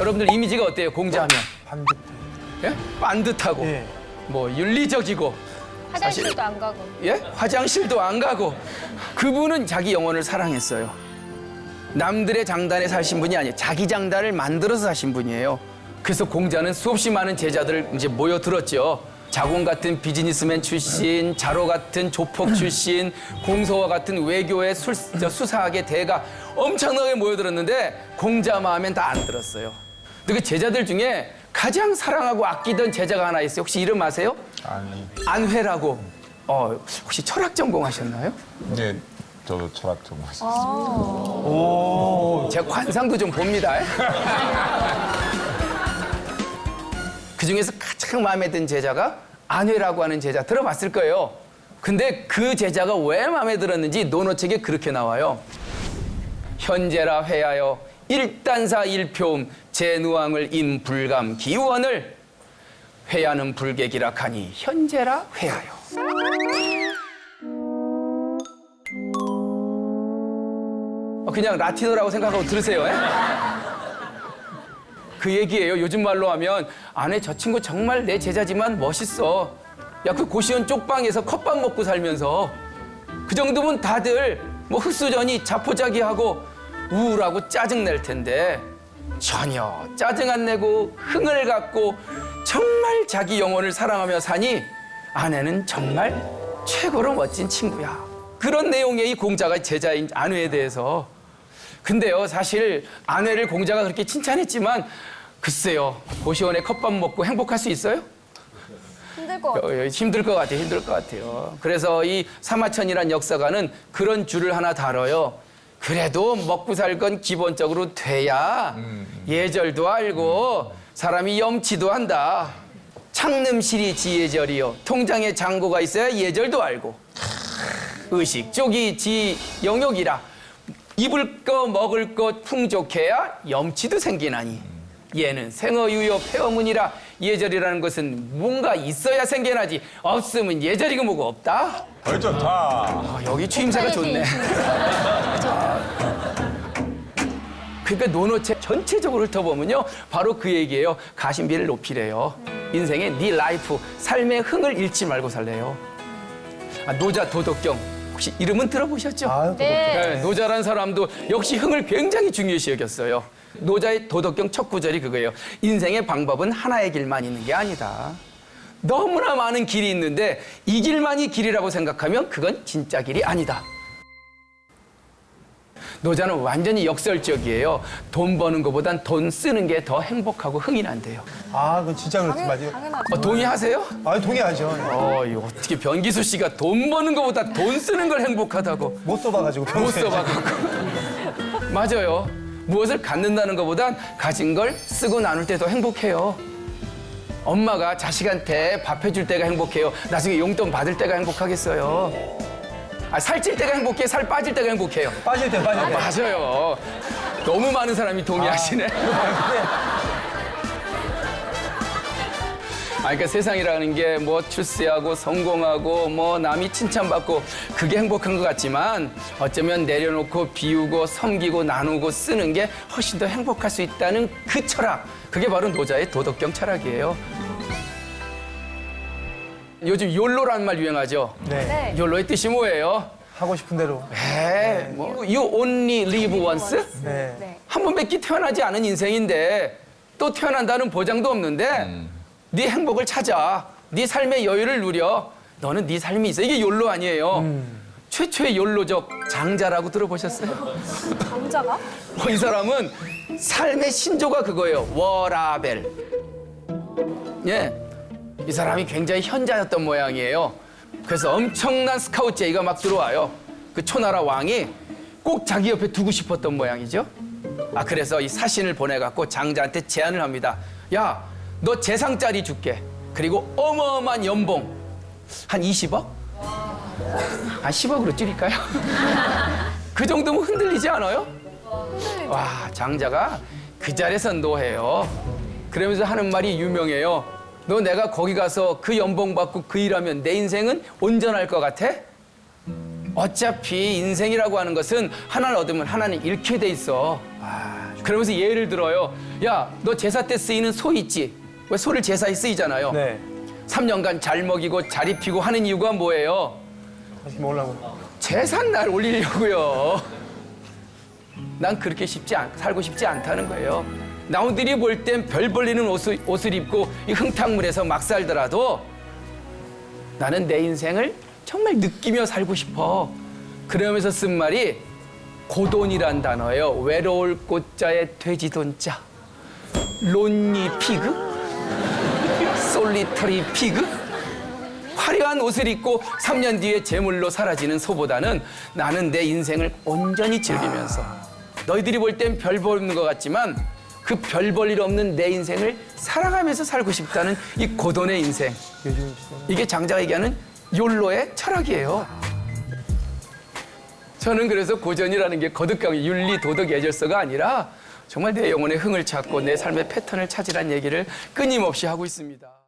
여러분들 이미지가 어때요? 공자하면 반듯. 예? 반듯하고 예. 뭐 윤리적이고 화장실도 안 가고. 예? 화장실도 안 가고 그분은 자기 영혼을 사랑했어요. 남들의 장단에 사신 분이 아니에요. 자기 장단을 만들어서 사신 분이에요. 그래서 공자는 수없이 많은 제자들 이제 모여들었죠. 자공 같은 비즈니스맨 출신, 자로 같은 조폭 출신, 공서와 같은 외교의 술, 저 수사학의 대가 엄청나게 모여들었는데 공자 마음엔 다 안 들었어요. 근데 그 제자들 중에 가장 사랑하고 아끼던 제자가 하나 있어요. 혹시 이름 아세요? 아니, 안회라고. 어, 혹시 철학 전공하셨나요? 네, 저도 철학 좀 하셨어요. 제가 관상도 좀 봅니다. 그 중에서 가장 마음에 든 제자가 안회라고 하는 제자 들어봤을 거예요. 근데 그 제자가 왜 마음에 들었는지 논어책에 그렇게 나와요. 현재라 회하여 일단사 일표음 제누왕을 임불감 기원을 회하는 불객이라 하니 현재라 회하여. 어, 그냥 라틴어라고 생각하고 들으세요. 예? 그 얘기예요. 요즘 말로 하면 아내 저 친구 정말 내 제자지만 멋있어. 야 그 고시원 쪽방에서 컵밥 먹고 살면서 그 정도면 다들 뭐 흑수저니 자포자기하고 우울하고 짜증 낼 텐데 전혀 짜증 안 내고 흥을 갖고 정말 자기 영혼을 사랑하며 사니 아내는 정말 최고로 멋진 친구야. 그런 내용의 이 공자가 제자인 아내에 대해서 근데요, 사실 아내를 공자가 그렇게 칭찬했지만 글쎄요, 고시원에 컵밥 먹고 행복할 수 있어요? 힘들 것 같아. 어, 힘들 것 같아요, 힘들 것 같아요. 그래서 이 사마천이란 역사가는 그런 줄을 하나 다뤄요. 그래도 먹고 살 건 기본적으로 돼야 예절도 알고 사람이 염치도 한다. 창름실이 지예절이요. 통장에 잔고가 있어야 예절도 알고. 의식 쪽이 지 영역이라 입을 거 먹을 것 풍족해야 염치도 생기나니 얘는 생어유효 폐어문이라 예절이라는 것은 뭔가 있어야 생겨나지 없으면 예절이고 뭐고 없다. 아, 여기 추임새가 좋네 그러니까 논어책 전체적으로 훑어보면요 바로 그 얘기예요 가심비를 높이래요 인생의 네 라이프 삶의 흥을 잃지 말고 살래요 아, 노자 도덕경 혹시 이름은 들어보셨죠? 아유, 네. 네, 노자란 사람도 역시 흥을 굉장히 중요시 여겼어요. 노자의 도덕경 첫 구절이 그거예요. 인생의 방법은 하나의 길만 있는 게 아니다. 너무나 많은 길이 있는데 이 길만이 길이라고 생각하면 그건 진짜 길이 아니다. 노자는 완전히 역설적이에요. 돈 버는 것보단 돈 쓰는 게 더 행복하고 흥이 난대요. 아, 그건 진짜 그렇지 맞아요. 당연하죠. 어, 동의하세요? 아, 동의하죠. 어, 이거 어떻게 변기수 씨가 돈 버는 것보다 돈 쓰는 걸 행복하다고. 못 써봐가지고 못 평소에. 써봐갖고. 맞아요. 무엇을 갖는다는 것보단 가진 걸 쓰고 나눌 때 더 행복해요. 엄마가 자식한테 밥 해줄 때가 행복해요. 나중에 용돈 받을 때가 행복하겠어요. 아, 살찔 때가 행복해, 살 빠질 때가 행복해요. 빠질 때, 빠질 때. 맞아요. 너무 많은 사람이 동의하시네. 아, 그러니까 세상이라는 게 뭐 출세하고 성공하고 뭐 남이 칭찬받고 그게 행복한 것 같지만 어쩌면 내려놓고 비우고 섬기고 나누고 쓰는 게 훨씬 더 행복할 수 있다는 그 철학. 그게 바로 노자의 도덕경 철학이에요. 요즘 욜로라는 말 유행하죠. 네. 네. 욜로의 뜻이 뭐예요? 하고 싶은 대로. 에, 뭐 you only live once? 네. 네. 한 번밖에 태어나지 않은 인생인데 또 태어난다는 보장도 없는데 네 행복을 찾아 네 삶의 여유를 누려 너는 네 삶이 있어 이게 욜로 아니에요 최초의 욜로적 장자라고 들어보셨어요? 남자가? 어, 이 사람은 삶의 신조가 그거예요 워라벨 예, 이 사람이 굉장히 현자였던 모양이에요 그래서 엄청난 스카우트 제의가 막 들어와요 그 초나라 왕이 꼭 자기 옆에 두고 싶었던 모양이죠 아 그래서 이 사신을 보내갖고 장자한테 제안을 합니다. 야, 너 재상짜리 줄게. 그리고 어마어마한 연봉 한 20억? 한 10억으로 줄일까요? 그 정도면 흔들리지 않아요? 와, 장자가 그 자리에서 노해요. 그러면서 하는 말이 유명해요. 너 내가 거기 가서 그 연봉 받고 그 일하면 내 인생은 온전할 것 같아? 어차피 인생이라고 하는 것은 하나를 얻으면 하나는 잃게 돼 있어. 아, 그러면서 예를 들어요. 야, 너 제사 때 쓰이는 소 있지? 왜 소를 제사에 쓰이잖아요. 네. 3년간 잘 먹이고 잘 입히고 하는 이유가 뭐예요? 다시 먹으려고. 제삿날 올리려고요. 난 그렇게 쉽지 않, 살고 싶지 않다는 거예요. 나무들이 볼 땐 별 벌리는 옷을, 옷을 입고 이 흥탕물에서 막 살더라도 나는 내 인생을 정말 느끼며 살고 싶어. 그러면서 쓴 말이 고돈이란 단어예요. 외로울 꽃자에 돼지돈자. 론니 피그? 솔리터리 피그? 화려한 옷을 입고 3년 뒤에 제물로 사라지는 소보다는 나는 내 인생을 온전히 즐기면서 너희들이 볼 땐 별 보는 것 같지만 그 별 볼 일 없는 내 인생을 살아가면서 살고 싶다는 이 고돈의 인생. 이게 장자가 얘기하는 욜로의 철학이에요. 저는 그래서 고전이라는 게 거듭강 윤리 도덕 예절서가 아니라 정말 내 영혼의 흥을 찾고 내 삶의 패턴을 찾으란 얘기를 끊임없이 하고 있습니다.